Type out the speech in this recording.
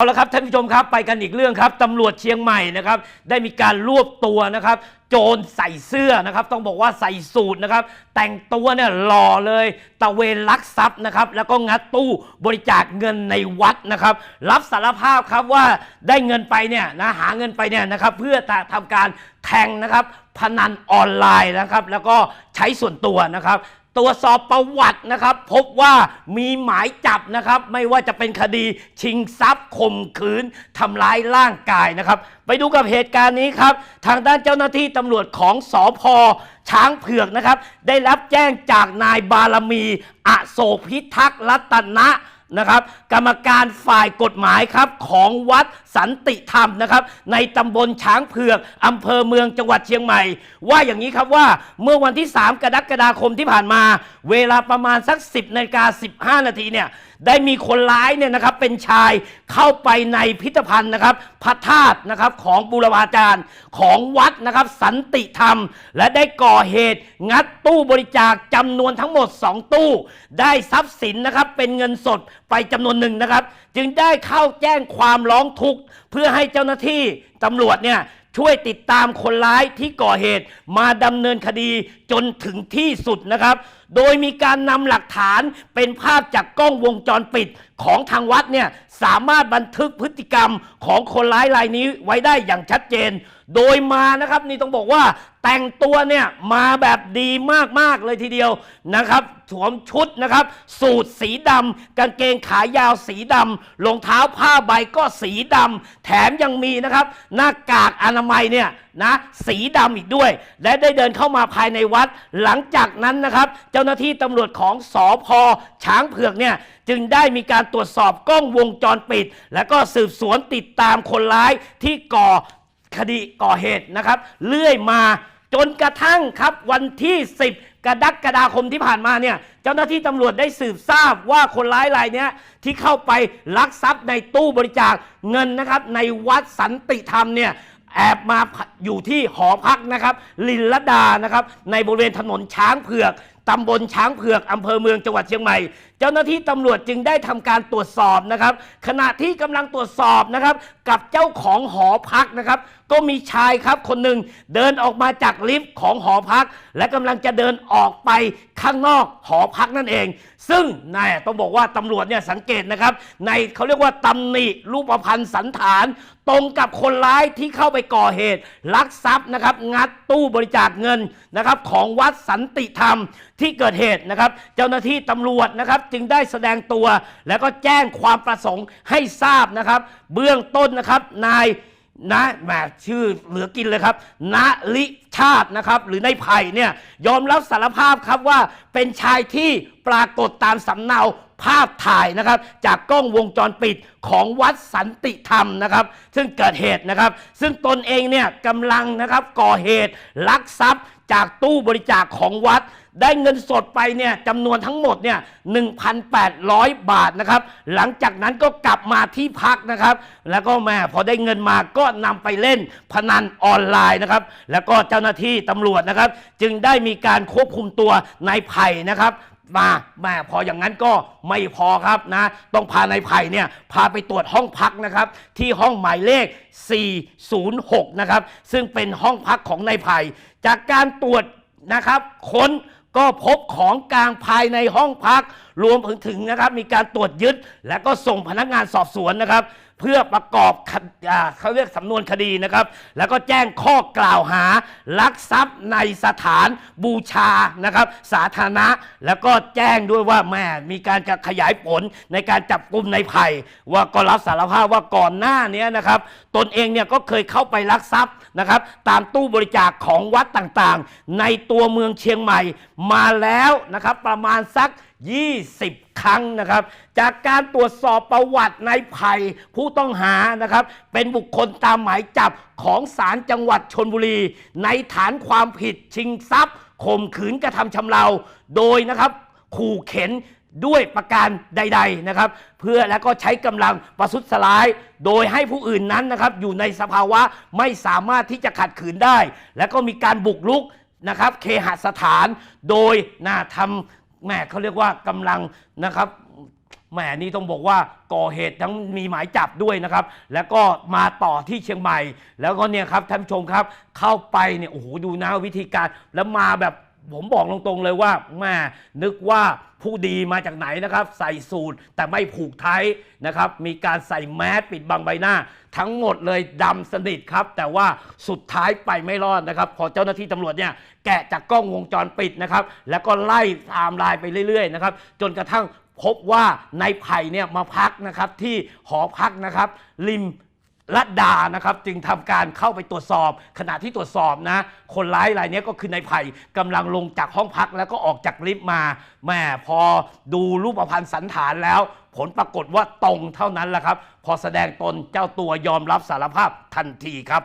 เอาละครับท่านผู้ชมครับไปกันอีกเรื่องครับตำรวจเชียงใหม่นะครับได้มีการรวบตัวนะครับ โจรใส่เสื้อนะครับ ต้องบอกว่าใส่สูทนะครับ แต่งตัวเนี่ยหล่อเลยตะเวนลักทรัพย์นะครับ แล้วก็งัดตู้บริจาคเงินในวัดนะครับ รับสารภาพครับว่าได้เงินไปเนี่ยนะหาเงินไปเนี่ยนะครับ เพื่อทำการแทงนะครับพนันออนไลน์นะครับ แล้วก็ใช้ส่วนตัวนะครับ ตรวจสอบประวัตินะครับ พบว่ามีหมายจับนะครับ ไม่ว่าจะเป็นคดีชิงทรัพย์ข่มขืนทำร้ายร่างกายนะครับ ไปดูกับเหตุการณ์นี้ครับ ทางด้านเจ้าหน้าที่ตำรวจของสอพช้างเผือกนะครับ ได้รับแจ้งจากนายบารมี อโศกพิทักษ์รัตนะ นะครับ กรรมการฝ่ายกฎหมายครับของวัดสันติธรรมนะครับ ในตำบลช้างเผือกอำเภอเมืองจังหวัดเชียงใหม่ ว่าอย่างนี้ครับว่าเมื่อวันที่ 3 กรกฎาคมที่ผ่านมา เวลาประมาณสัก 10นาฬิกา15 นาทีเนี่ยได้มีคนร้ายเนี่ยนะครับเป็นชายเข้าไปในพิพิธภัณฑ์นะครับพระธาตุนะครับของบูรพาจารย์ของวัดนะครับสันติธรรม และได้ก่อเหตุงัดตู้บริจาคจำนวนทั้งหมด 2 ตู้ ได้ทรัพย์สินนะครับเป็นเงินสด ไปจำนวนหนึ่งนะครับ จึงได้เข้าแจ้งความร้องทุกข์เพื่อให้เจ้าหน้าที่ตำรวจเนี่ยช่วยติดตามคนร้ายที่ก่อเหตุมาดำเนินคดีจนถึงที่สุดนะครับ โดยมีการนำหลักฐานเป็นภาพจากกล้องวงจรปิดของทางวัดเนี่ยสามารถบันทึกพฤติกรรมของคนร้ายรายนี้ไว้ได้อย่างชัดเจน โดยมานะครับนี่ต้องบอกว่า แต่งตัวเนี่ยมาแบบดีมาก ๆ เลยทีเดียวนะครับสวมชุดนะครับ สูทสีดำกางเกงขายาวสีดำรองเท้าผ้าใบก็สีดำแถมยังมีนะครับ หน้ากากอนามัยเนี่ยนะสีดำอีกด้วย และได้เดินเข้ามาภายในวัด หลังจากนั้นนะครับ เจ้าหน้าที่ตำรวจของสอพช้างเผือกเนี่ยจึงได้มีการตรวจสอบกล้องวงจรปิด และก็สืบสวนติดตามคนร้ายที่ก่อคดีก่อเหตุนะครับ เลื่อยมา จนกระทั่งครับวันที่ 10 กรกฎาคมที่ผ่านมาเนี่ยเจ้าหน้าที่ตำรวจได้สืบทราบว่าคนร้ายรายนี้ที่เข้าไปลักทรัพย์ในตู้บริจาคเงินนะครับในวัดสันติธรรมเนี่ยแอบมาอยู่ที่หอพักนะครับลินลดานะครับในบริเวณถนนช้างเผือก ตำบลช้างเผือกอำเภอเมืองจังหวัดเชียงใหม่ เจ้าหน้าที่ตำรวจจึงได้ทำการตรวจสอบนะครับ ขณะที่กำลังตรวจสอบนะครับ กับเจ้าของหอพักนะครับ ก็มีชายครับคนหนึ่งเดินออกมาจากลิฟต์ของหอพัก และกำลังจะเดินออกไปข้างนอกหอพักนั่นเอง ซึ่งนายต้องบอกว่าตำรวจเนี่ยสังเกตนะครับ ในเขาเรียกว่าตำหนิรูปพันธ์สันฐาน ตรงกับคนร้ายที่เข้าไปก่อเหตุ ลักทรัพย์นะครับ งัดตู้บริจาคเงินนะครับ ของวัดสันติธรรมที่เกิดเหตุนะครับ เจ้าหน้าที่ตำรวจนะครับ จึงได้แสดงตัว แล้วก็แจ้งความประสงค์ให้ทราบนะครับ เบื้องต้นนะครับนายนะแหมชื่อเหลือกินเลยครับณลิชาตินะครับ หรือในไผ่เนี่ยยอมรับสารภาพครับว่าเป็นชายที่ปรากฏตามสำเนาภาพถ่ายนะครับ จากกล้องวงจรปิดของวัดสันติธรรมนะครับ ซึ่งเกิดเหตุนะครับ ซึ่งตนเองเนี่ยกำลังนะครับก่อเหตุลักทรัพย์ จากตู้บริจาคของวัด ได้เงินสดไปเนี่ยจำนวนทั้งหมดเนี่ย1,800 บาทนะครับ หลังจากนั้นก็กลับมาที่พักนะครับ แล้วก็แม่พอได้เงินมาก็นำไปเล่นพนันออนไลน์นะครับ แล้วก็เจ้าหน้าที่ตำรวจนะครับ จึงได้มีการควบคุมตัวนายไผ่นะครับ มาแม่พออย่างนั้นก็ไม่พอครับนะ ต้องพานายไผ่เนี่ยพาไปตรวจห้องพักนะครับ ที่ห้องหมายเลข 406 นะครับ ซึ่งเป็นห้องพักของนายไผ่จากการตรวจนะครับค้นก็พบของกลางภายในห้องพัก รวมถึงนะครับ มีการตรวจยึด และก็ส่งพนักงานสอบสวนนะครับ เพื่อประกอบเขาเรียกสำนวนคดีนะครับ แล้วก็แจ้งข้อกล่าวหาลักทรัพย์ในสถานบูชานะครับ สาธารณะแล้วก็แจ้งด้วยว่าแม่มีการจะขยายผลในการจับกลุ่มในไผ่ว่าก็รับสารภาพว่าก่อนหน้านี้นะครับ ตนเองเนี่ยก็เคยเข้าไปลักทรัพย์นะครับ ตามตู้บริจาคของวัดต่างๆ ในตัวเมืองเชียงใหม่มาแล้วนะครับ ประมาณสัก 20 ครั้งนะครับ จากการตรวจสอบประวัตินายไผ่ผู้ต้องหานะครับ เป็นบุคคลตามหมายจับของศาลจังหวัดชนบุรี ในฐานความผิดชิงทรัพย์ข่มขืนกระทำชำเรา โดยนะครับขู่เข็นด้วยประการใด ๆนะครับ เพื่อแล้วก็ใช้กำลังประทุษร้าย โดยให้ผู้อื่นนั้นนะครับ อยู่ในสภาวะไม่สามารถที่จะขัดขืนได้ แล้วก็มีการบุกรุกนะครับ เคหสถานโดยน่าทำ แหมเขาเรียกว่ากำลังนะครับแหมนี่ต้องบอกว่าก่อเหตุทั้งมีหมายจับด้วยนะครับ แล้วก็มาต่อที่เชียงใหม่ แล้วก็เนี่ยครับท่านผู้ชมครับเข้าไปเนี่ยโอ้โหดูนะวิธีการแล้วมาแบบ ผมบอกตรงๆเลยว่าแม่นึกว่าผู้ดีมาจากไหนนะครับ ใส่สูทแต่ไม่ผูกไทยนะครับ มีการใส่แมสปิดบังใบหน้า ทั้งหมดเลยดำสนิทครับ แต่ว่าสุดท้ายไปไม่รอดนะครับ พอเจ้าหน้าที่ตำรวจเนี่ยแกะจากกล้องวงจรปิดนะครับ แล้วก็ไล่ไทม์ไลน์ไปเรื่อยๆนะครับ จนกระทั่งพบว่านายไผ่เนี่ยมาพักนะครับที่หอพักนะครับริม ลัดดานะครับจึงทำการเข้าไปตรวจสอบ ขณะที่ตรวจสอบนะ คนร้ายรายนี้ก็คือนายไผ่กำลังลงจากห้องพักแล้วก็ออกจากลิฟต์มาแม่พอดูรูปพรรณสันฐานแล้ว ผลปรากฏว่าตรงเท่านั้นแหละครับ พอแสดงตนเจ้าตัวยอมรับสารภาพทันทีครับ